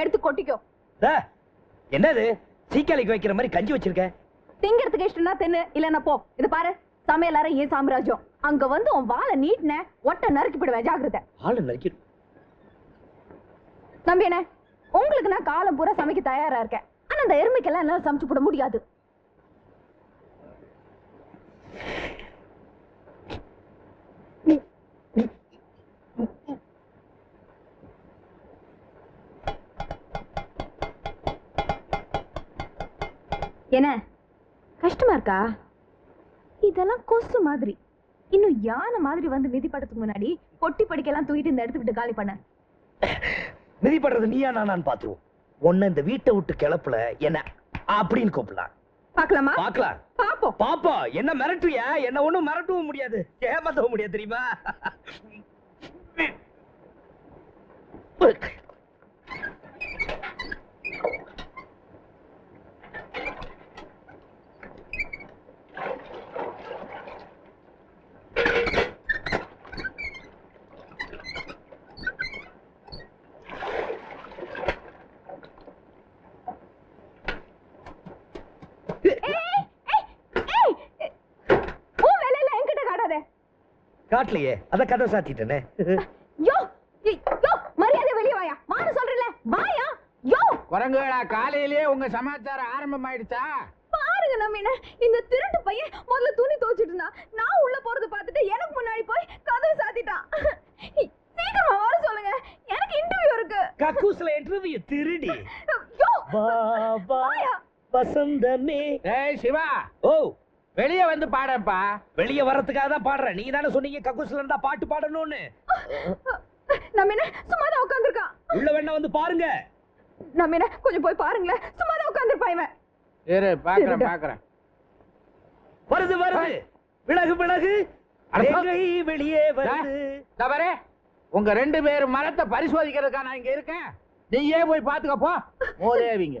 எடுத்து கொட்டிக்கோ. என்னது? சீக்காளிக்கு வைக்கிற மாதிரி கஞ்சி வச்சிருக்க? திங்கிறதுக்கு இஷ்டம்னா தின்னு இல்லன்னா போ. இது பாரு சமையல் அறை ஏன் சாம்ராஜ்யம்? அங்க வந்து உன் வாழை நீட்டின ஒட்ட நறுக்கி போடுவேன் ஜாக்கிரதை. ஆளு நறுக்கி தம்பி என்ன உங்களுக்கு நான் காலம் பூரா சமைக்க தயாரா இருக்கேன். ஆனா அந்த எருமைக்கெல்லாம் என்னால சமைச்சு போட முடியாது. என்ன? கஷ்டமா இருக்கா? இதெல்லாம் கொசு மாதிரி. இன்னும் யானை மாதிரி வந்து மிதிப்படத்துக்கு முன்னாடி பொட்டி படிக்கெல்லாம் தூக்கிட்டு இந்த இடத்த விட்டு காலி பண்ண. மிதிப்படுறது நீயா நானான்னு பாத்துருவோம் உன்னை இந்த வீட்டை விட்டு கிளப்புல என்ன அப்படின்னு கூப்பிடலாம். பாக்கலாமா பாக்கலாம் பாப்போம் பாப்பா என்ன மிரட்டுறியா என்ன ஒண்ணும் மிரட்டவும் முடியாது. ஏமாத்தவும் முடியாது தெரியுமா உன் வேலையில என்கிட்ட காட்டாதே காட்டலையே. அத கதை சாத்திட்டேனே. யோ யோ, மரியாதை வெளிய வாயா. வான்னு சொல்றல வாயா. யோ. குரங்குகளா காலையிலேயே உங்க சமாச்சாரம் ஆரம்பமாயிடுச்சா? பாருங்க நம்மின இந்த திருட்டு பையன் முதல்ல துணி துவைச்சிட்டு இருந்தான் நான் உள்ள போறது பார்த்துட்டு எனக்கு முன்னாடி போய் கதவு சாத்திட்டான். சீக்கிரமா வர சொல்லுங்க. எனக்கு இன்டர்வியூ இருக்கு. கக்கூஸ்ல இன்டர்வியூ திருடி. யோ. வா வா. வசந்தமே. ஏய் சிவா. ஓ. வெளியே வந்து பாடப்பா வெளிய வர்றதுக்காக தான் பாடுறேன். நீங்க தானே சொன்னீங்க கக்கூஸ்ல இருந்தா பாட்டு பாடணும்னு. நம்ம என்ன சும்மா தான் உட்காந்துருக்கான் உள்ள வேணா வந்து பாருங்க. நம்ம என்ன கொஞ்சம் போய் பாருங்களேன். சும்மா தான் இவன். இரு பாக்குறேன். பாக்குறேன். வருது வருது. விலகு விலகு. வெளியே வருது. தவறே உங்க ரெண்டு பேரும் மரத்தை பரிசோதிக்கிறதுக்கா நான் இங்க இருக்கேன். நீயே போய் பாத்துக்க போ. மோதேவிங்க.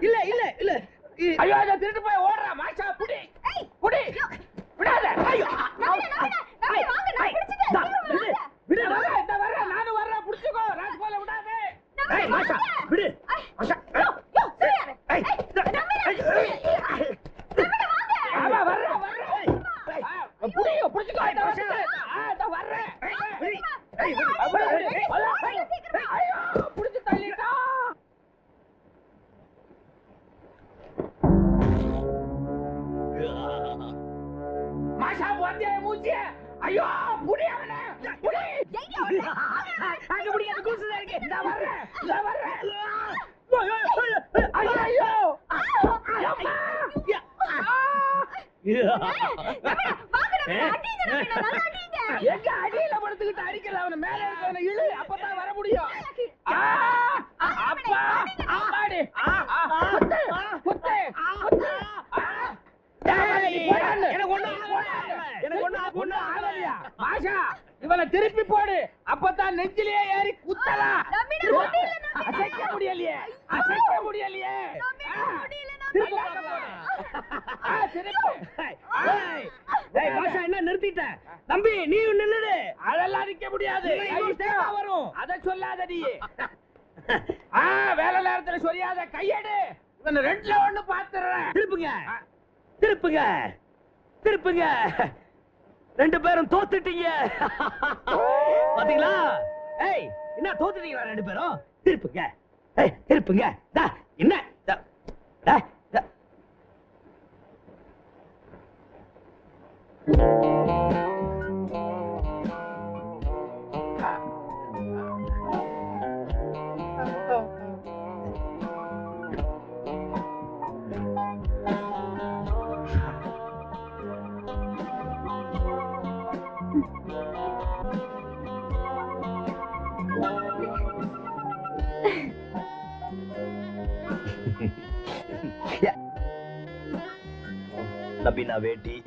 இல்ல இல்ல இல்ல. ஐயோ திருட்டு போய் ஓடுறா மாஷா எங்க அடியில படுத்துக்கிட்டு அடிக்கல அவன மேல இருக்கவன இழு அப்பதான் வர முடியும் ஆ, அப்பா அம்மாடி ஆ, ஆ, குத்து குத்து குத்து ஆ. டேய், போடான்னு. எனக்கு ஒண்ணும் ஆகல. எனக்கு ஒண்ணும் ஆகல. ஒண்ணும் ஆகலையா? மாஷா இவனை திருப்பி போடு அப்பதான் நெஞ்சிலேயே ஏறி குத்தலாம் நமினா, முடியல, நமினா. அசைக்க முடியலையே அசைக்க முடியலையே நமினா, ஆ. முடியல, திருப்பி நமினா. ஆ, திருப்பி ஏய், ஏய், மாஷா, என்ன நிறுத்திட்ட தம்பி நீ நில்லுடு அதெல்லாம் நிக்க முடியாது இவன் இவன் கை தேவா வரும். அத சொல்லாத நீ ஆ வேலை நேரத்துல சொல்லாத கையெடு. இவன் ரெண்டுல ஒண்ணு பாத்துறேன். திருப்புங்க. திருப்புங்க. திருப்புங்க. ரெண்டு பேரும் தோத்துட்டீங்க. பாத்தீங்களா? ஏய் என்ன தோத்துட்டீங்களா ரெண்டு பேரும்? திருப்புங்க. ஏய் திருப்புங்க. டா என்ன? டா, டா, டா. நபினா வேட்டி.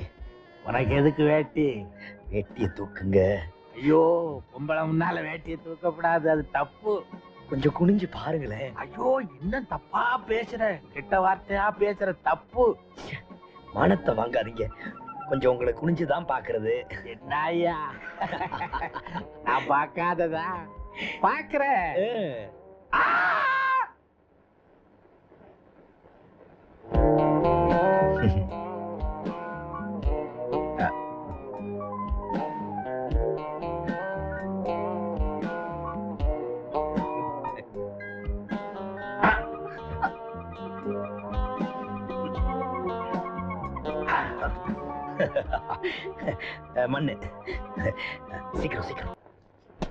உனக்கு எதுக்கு வேட்டி? வேட்டியை தூக்குங்க. ஐயோ பொம்பளை முன்னால வேட்டியை தூக்கப்படாது அது தப்பு. கொஞ்சம் குனிஞ்சு பாருங்களேன். ஐயோ என்ன தப்பா பேசுற? கெட்ட வார்த்தையா பேசுற? தப்பு. மானத்தை வாங்காதீங்க. கொஞ்சம் உங்களை குனிஞ்சு தான் பாக்குறது. என்ன ஐயா நான் பார்க்காததா? பாக்குறேன் மண்ணு. சீக்கிரம் சீக்கிரம்.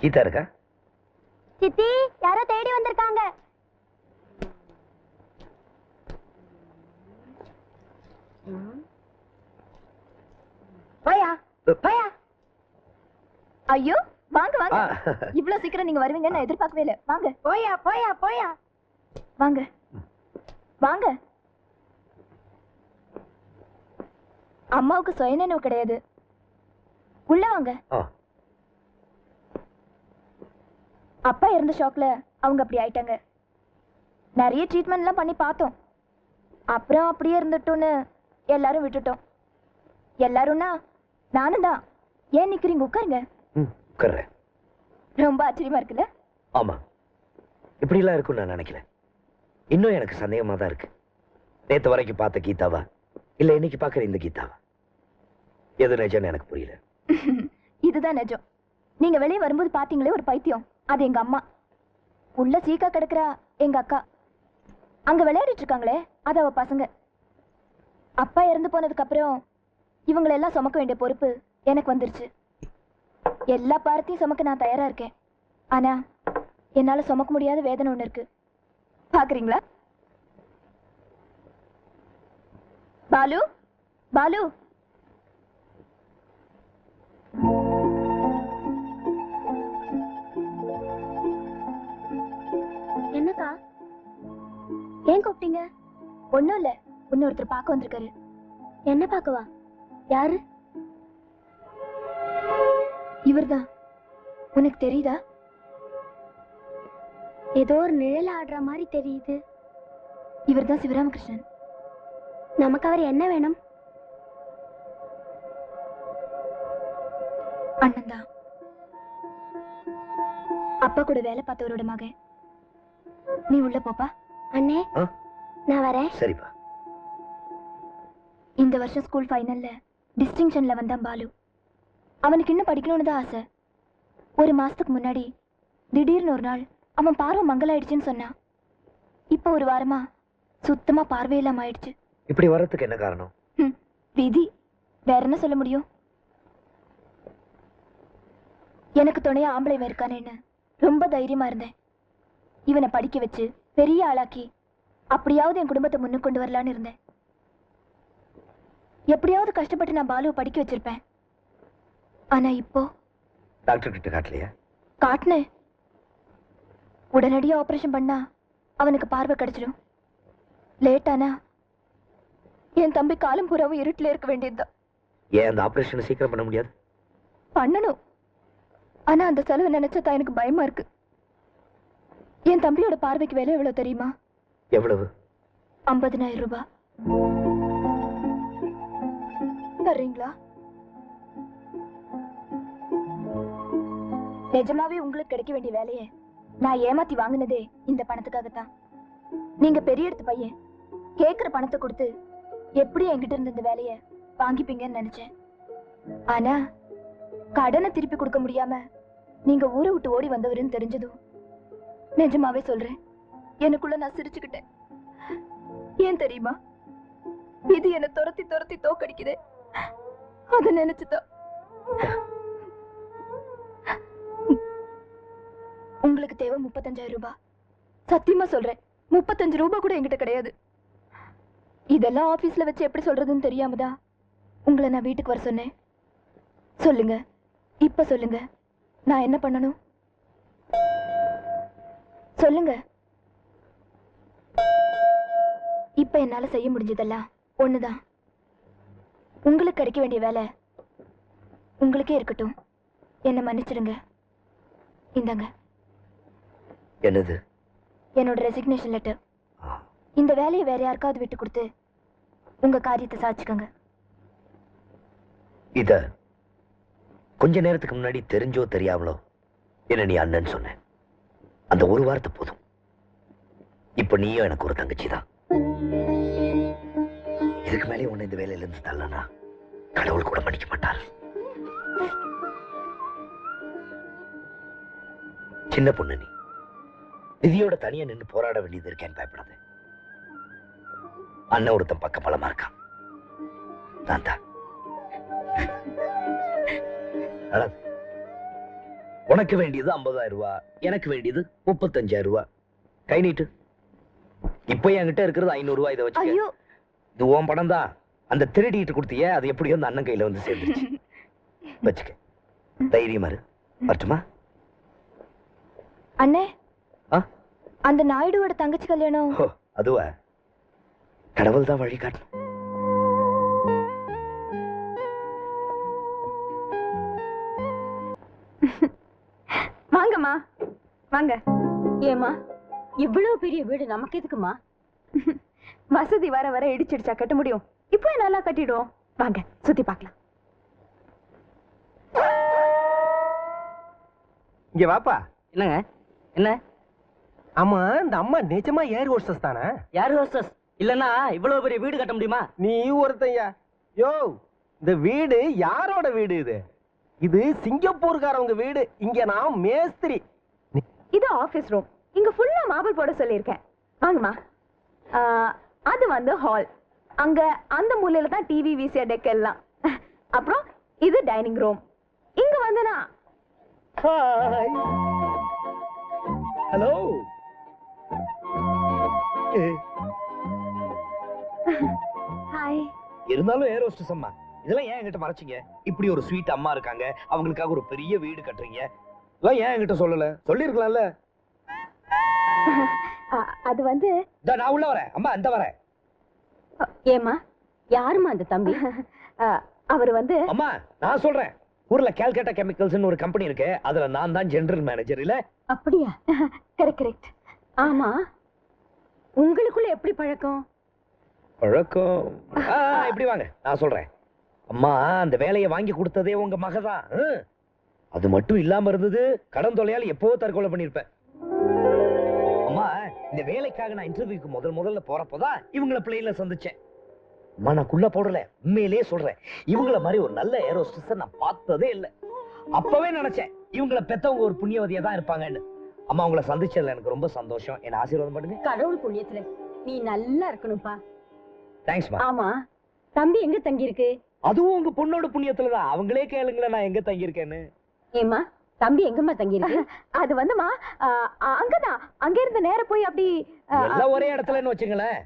கீதா இருக்கா? சித்தி யாரோ தேடி வந்திருக்காங்க. போயா போயா. ஐயோ வாங்க வாங்க. இவ்வளவு சீக்கிரம் நீங்க வருவீங்கன்னு நான் எதிர்பார்க்கவே இல்லை. வாங்க. போயா போயா போயா. வாங்க. வாங்க. அம்மாவுக்கு சுயநினைவு கிடையாது. உள்ள வாங்க. அப்பா இறந்த ஷாக்ல அவங்க அப்படி ஆயிட்டாங்க. நிறைய ட்ரீட்மெண்ட்லாம் பண்ணி பார்த்தோம். அப்புறம் அப்படியே இருந்துட்டோன்னு எல்லாரும் விட்டுட்டோம். எல்லாரும்னா நானும் தான். ஏன் நிக்கிறீங்க? உட்காருங்க. ம் உட்கார்றேன். ரொம்ப ஆச்சரியமா இருக்குல்ல? ஆமா. இப்படிலாம் இருக்கும்னு நான் நினைக்கல. இன்னும் எனக்கு சந்தேகமா தான் இருக்கு. நேத்து வரைக்கும் பார்த்த கீதாவா? இல்ல இன்னைக்கு பார்க்குற இந்த கீதாவா? எது நிஜம்னு எனக்கு புரியல. இதுதான் நிஜம். நீங்க வெளியே வரும்போது பாத்தீங்களே ஒரு பைத்தியம். அது எங்க அம்மா. உள்ள சீக்கா கிடக்குறா எங்க அக்கா. அங்க விளையாடிட்டு இருக்காங்களே அது அவ பசங்க. அப்பா இறந்து போனதுக்கு அப்புறம் இவங்களை எல்லாம் சுமக்க வேண்டிய பொறுப்பு எனக்கு வந்துருச்சு. எல்லா பாரத்தையும் சுமக்க நான் தயாரா இருக்கேன். ஆனா என்னால சுமக்க முடியாத வேதனை ஒண்ணு இருக்கு. பாக்குறீங்களா? பாலு பாலு. என்னக்கா? ஏன் கூப்பிட்டீங்க? ஒண்ணும் இல்ல. இன்னொருத்தர் பார்க்க வந்திருக்காரு. என்ன பார்க்கவா? யாரு? இவர்தான். உனக்கு தெரியுதா? ஏதோ ஒரு நிழல் ஆடுற மாதிரி தெரியுது. இவர்தான் சிவராமகிருஷ்ணன். நமக்கு அவர் என்ன வேணும்? அண்ணன் தான் அப்பா கூட வேலை பார்த்தவரோட மகன். நீ உள்ள போப்பா. அண்ணே? நான் வரேன். சரிப்பா. இந்த வருஷம் ஸ்கூல் ஃபைனல்ல டிஸ்டிங்ஷன்ல வந்தான் பாலு. அவனுக்கு இன்னும் படிக்கணும்னு தான் ஆசை. ஒரு மாசத்துக்கு முன்னாடி திடீர்னு ஒரு நாள் அவன் பார்வை மங்கலாயிடுச்சுன்னு சொன்னான். இப்போ ஒரு வாரமா சுத்தமா பார்வையில்லாம ஆயிடுச்சு இப்படி வர்றதுக்கு என்ன காரணம்? விதி. வேற என்ன சொல்ல முடியும்? எனக்கு துணையா ஆம்பளை இருக்கானேன்னு ரொம்ப தைரியமா இருந்தேன். இவனை படிக்க வச்சு பெரிய ஆளாக்கி அப்படியாவது என் குடும்பத்தை முன்னுக்கு கொண்டு வரலான்னு இருந்தேன். எப்படியாவது கஷ்டப்பட்டு நான் பாலுவை படிக்க வச்சிருப்பேன். ஆனா இப்போ டாக்டர் கிட்ட காட்டலையா? காட்டினேன். உடனடியா ஆபரேஷன் பண்ணா அவனுக்கு பார்வை கிடைச்சிடும் லேட்டானா என் தம்பி காலம் பூராவும் இருட்டில் இருக்க வேண்டியதுதான். ஏன் அந்த ஆபரேஷனை சீக்கிரம் பண்ண முடியாது? பண்ணணும். ஆனா அந்த செலவு நினைச்சா தான் எனக்கு பயமா இருக்கு. என் தம்பியோட பார்வைக்கு விலை எவ்வளவு தெரியுமா? எவ்வளவு? ஐம்பதினாயிரம் ரூபாய் தர்றீங்களா? நிஜமாவே உங்களுக்கு கிடைக்க வேண்டிய வேலையை. நான் ஏமாத்தி வாங்கினதே இந்த பணத்துக்காகத்தான். நீங்க பெரிய இடத்து பையன். கேக்குற பணத்தை கொடுத்து எப்படி என்கிட்ட இருந்த இந்த வேலையை வாங்கிப்பீங்கன்னு நினைச்சேன். ஆனா கடனை திருப்பி கொடுக்க முடியாம நீங்க ஊரை விட்டு ஓடி வந்தவருன்னு தெரிஞ்சதும் நிஜமாவே சொல்றேன். எனக்குள்ள நான் சிரிச்சுக்கிட்டேன். ஏன் தெரியுமா? இது என்ன துரத்தி துரத்தி தோக்கடிக்குது. அத நினைச்சுதான். உங்களுக்கு தேவை முப்பத்தஞ்சாயிரம் ரூபாய். சத்தியமா சொல்றேன் முப்பத்தஞ்சு ரூபாய் கூட என்கிட்ட கிடையாது. இதெல்லாம் ஆபீஸ்ல வச்சு எப்படி சொல்றதுன்னு தெரியாமதான் உங்களை நான் வீட்டுக்கு வர சொன்னேன். சொல்லுங்க. இப்ப சொல்லுங்க. நான் என்ன பண்ணணும்? சொல்லுங்க. இப்ப என்னால செய்ய முடிஞ்சதெல்லாம் ஒண்ணுதான். உங்களுக்கு கிடைக்க வேண்டிய வேலை உங்களுக்கே இருக்கட்டும். என்னை மன்னிச்சிடுங்க. இந்தாங்க. என்னது? என்னோட ரெசிக்னேஷன் லெட்டர் இந்த வேலையை வேற யாருக்காவது விட்டு கொடுத்து உங்க காரியத்தை சாதிச்சுக்கோங்க. இத கொஞ்ச நேரத்துக்கு முன்னாடி தெரிஞ்சோ தெரியாமலோ என்ன நீ அண்ணன் சொன்ன. அந்த ஒரு வார்த்தை போதும். இப்ப நீயும் எனக்கு ஒரு தங்கச்சி தான் இதுக்கு மேலே உன்னை இந்த வேலையில இருந்து தள்ளனா கடவுள் கூட மன்னிக்க மாட்டார். சின்ன பொண்ணு நீ. விதியோட தனியா நின்னு போராட வேண்டியது இருக்கேன்னு பயப்படாத. அண்ணன் ஒருத்தன் பக்க பலமா இருக்கான். நான் தான். உனக்கு வேண்டியது 50000 ரூபாய் எனக்கு வேண்டியது 35000 ரூபாய் கை நீட்டு. இப்போ என்கிட்ட இருக்கிறது 500 ரூபாய் இதை ஐயோ. இது உன் பணம் தான். அந்த திருடிட்டு கொடுத்தியே அது எப்படியோ அந்த அண்ணன் கையில வந்து சேர்ந்துருச்சு. வச்சுக்க. தைரியமா இரு. வரட்டுமா? அண்ணே? அந்த நாயுடுவோட தங்கச்சி கல்யாணம். அதுவா? கடவுள் தான் வழி காட்டணும் வாங்கம்மா. வாங்க. ஏமா இவ்வளவு பெரிய வீடு நமக்கு எதுக்குமா வசதி வர வர இடிச்சிடுச்சா கட்ட முடியும். இப்போ நல்லா கட்டிடுவோம். வாங்க சுத்தி பார்க்கலாம். இங்க வாப்பா. என்னங்க? என்ன? ஆமா இந்த அம்மா நிஜமா ஏர் ஹோஸ்டஸ் தானே? யாரு ஹோஸ்டஸ்? இல்லன்னா இவ்வளவு பெரிய வீடு கட்ட முடியுமா? நீ ஒருத்தையா? யோ இந்த வீடு யாரோட வீடு இது? இது சிங்கப்பூர்காரவங்க வீடு. இங்க நான் மேஸ்திரி. இது ஆபீஸ் ரூம் இங்க ஃபுல்லா மார்பிள் போட சொல்லியிருக்கேன். வாங்கம்மா. அது வந்து ஹால் அங்க அந்த மூலையில தான் டிவி விசிஆ டெக் எல்லாம். அப்புறம் இது டைனிங் ரூம் இங்க வந்து நான் ஹலோ ஹாய் இருந்தாலும் ஏர் ஹோஸ்டஸ் அம்மா இதெல்லாம் ஏன் என்கிட்ட மறைச்சீங்க? இப்படி ஒரு ஸ்வீட் அம்மா இருக்காங்க அவங்களுக்காக ஒரு பெரிய வீடு கட்டுறீங்க. இதெல்லாம் ஏன் என்கிட்ட சொல்லல? சொல்லிருக்கலாம்ல அது வந்து நான் உள்ள வரேன். அம்மா அந்த வரேன். ஏமா யாருமா அந்த தம்பி? அவர் வந்து அம்மா நான் சொல்றேன். ஊர்ல கேல்கட்டா கெமிக்கல்ஸ்னு ஒரு கம்பெனி இருக்கு. அதுல நான் தான் ஜெனரல் மேனேஜர் இல்ல அப்படியா? கரெக்ட் கரெக்ட் ஆமா. உங்களுக்குள்ள எப்படி பழக்கம்? பழக்கம் ஆ, இப்படி வாங்க. நான் சொல்றேன். அம்மா அந்த வேலையை வாங்கி கொடுத்ததே உங்க மகதான் அது மட்டும் இல்லாம இருந்தது கடன் தொலையால் எப்போ தற்கொலை பண்ணிருப்பேன் அம்மா இந்த வேலைக்காக நான் இன்டர்வியூக்கு முதல் முதல்ல போறப்போதான் இவங்கள பிள்ளைல சந்திச்சேன். அம்மா நான் குள்ள போடல. உண்மையிலேயே சொல்றேன். இவங்கள மாதிரி ஒரு நல்ல ஏரோஸ்டஸ நான் பார்த்ததே இல்லை. அப்பவே நினைச்சேன் இவங்கள பெத்தவங்க ஒரு புண்ணியவதியா தான் இருப்பாங்கன்னு. அம்மா உங்களை சந்திச்சதுல எனக்கு ரொம்ப சந்தோஷம். என்ன ஆசீர்வாதம் பண்ணுங்க. கடவுள் புண்ணியத்துல நீ நல்லா இருக்கணும்ப்பா. தேங்க்ஸ்மா ஆமா. தம்பி எங்க தங்கி இருக்கு அதுவும் உங்க பொண்ணோட புண்ணியத்துல தான் அவங்களே கேளுங்களேன் நான் எங்க தங்கியிருக்கேன்னு. ஏமா தம்பி எங்கம்மா தங்கி இருக்கு அது வந்துமா அங்கதான். அங்க இருந்து நேர போய் அப்படி எல்லாம் ஒரே இடத்துலன்னு வச்சுங்களேன்.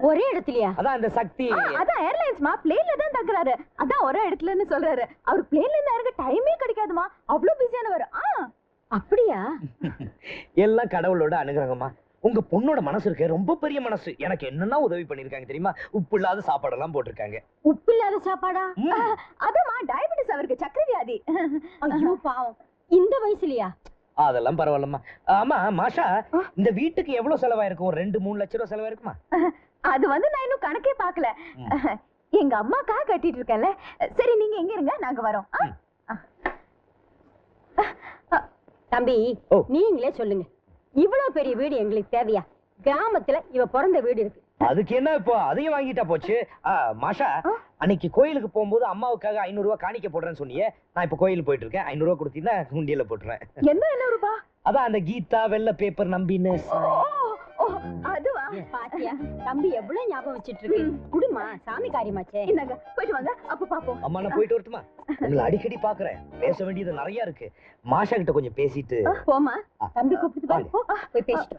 ஒரே இடத்துலயா? அதான் இந்த சக்தி. அதான் ஏர்லைன்ஸ்மா பிளேன்ல தான் தங்குறாரு. அதான் ஒரே இடத்துலன்னு சொல்றாரு. அவர் பிளேன்ல இருந்து இறங்க டைமே கிடைக்காதுமா. அவ்வளவு பிஸியானவர் ஆ அப்படியா? எல்லாம் கடவுளோட அனுகிரகமா உங்க பொண்ணோட மனசு இருக்கே ரொம்ப பெரிய மனசு. எனக்கு என்னென்ன உதவி பண்ணிருக்காங்க தெரியுமா? உப்பு இல்லாத சாப்பாடெல்லாம் போட்டிருக்காங்க. உப்பு இல்லாத சாப்பாடா. அதுமா டயபெட்டிஸ் அவருக்கு சக்கரை வியாதி ஐயோ பாவம். இந்த வயசுலயா? அதெல்லாம் பரவாயில்லம்மா. ஆமா மாஷா இந்த வீட்டுக்கு எவ்வளவு செலவாயிருக்கும் ஒரு ரெண்டு மூணு லட்சம் ரூபாய் செலவாயிருக்குமா? அது வந்து நான் இன்னும் கணக்கே பார்க்கல. எங்க அம்மாக்காக கட்டிட்டு இருக்கேன்ல. சரி நீங்க எங்க இருங்க நாங்க வரோம்? தம்பி. நீங்களே சொல்லுங்க. இவ்வளவு பெரிய வீடு எங்களுக்கு தேவையா? கிராமத்துல இவ பிறந்த வீடு இருக்கு. அதுக்கு என்ன இப்போ? அதையும் வாங்கிட்டா போச்சு. மாஷா? அன்னைக்கு கோயிலுக்கு போகும்போது அம்மாவுக்காக ஐநூறு ரூபாய் காணிக்க போடுறேன்னு சொன்னியே. நான் இப்போ கோயிலுக்கு போயிட்டு இருக்கேன். ஐநூறு ரூபாய் கொடுத்தீங்கன்னா உண்டியல போட்டுறேன். என்ன என்ன ரூபா? அதான் அந்த கீதா வெள்ளை பேப்பர் நம்பின்னு. அதுவா? பாத்தியா? தம்பி எவ்வளவு ஞாபகம் வச்சிட்டு இருக்கு குடுமா சாமி காரியமாச்சே. இந்தாங்க போயிட்டு வாங்க. அப்ப பாப்போம். அம்மா நான் போயிட்டு வரட்டுமா? உங்களை அடிக்கடி பாக்குறேன். பேச வேண்டியது நிறைய இருக்கு. மாஷா கிட்ட கொஞ்சம் பேசிட்டு போமா தம்பி கூப்பிட்டு போய் பேசிட்டு.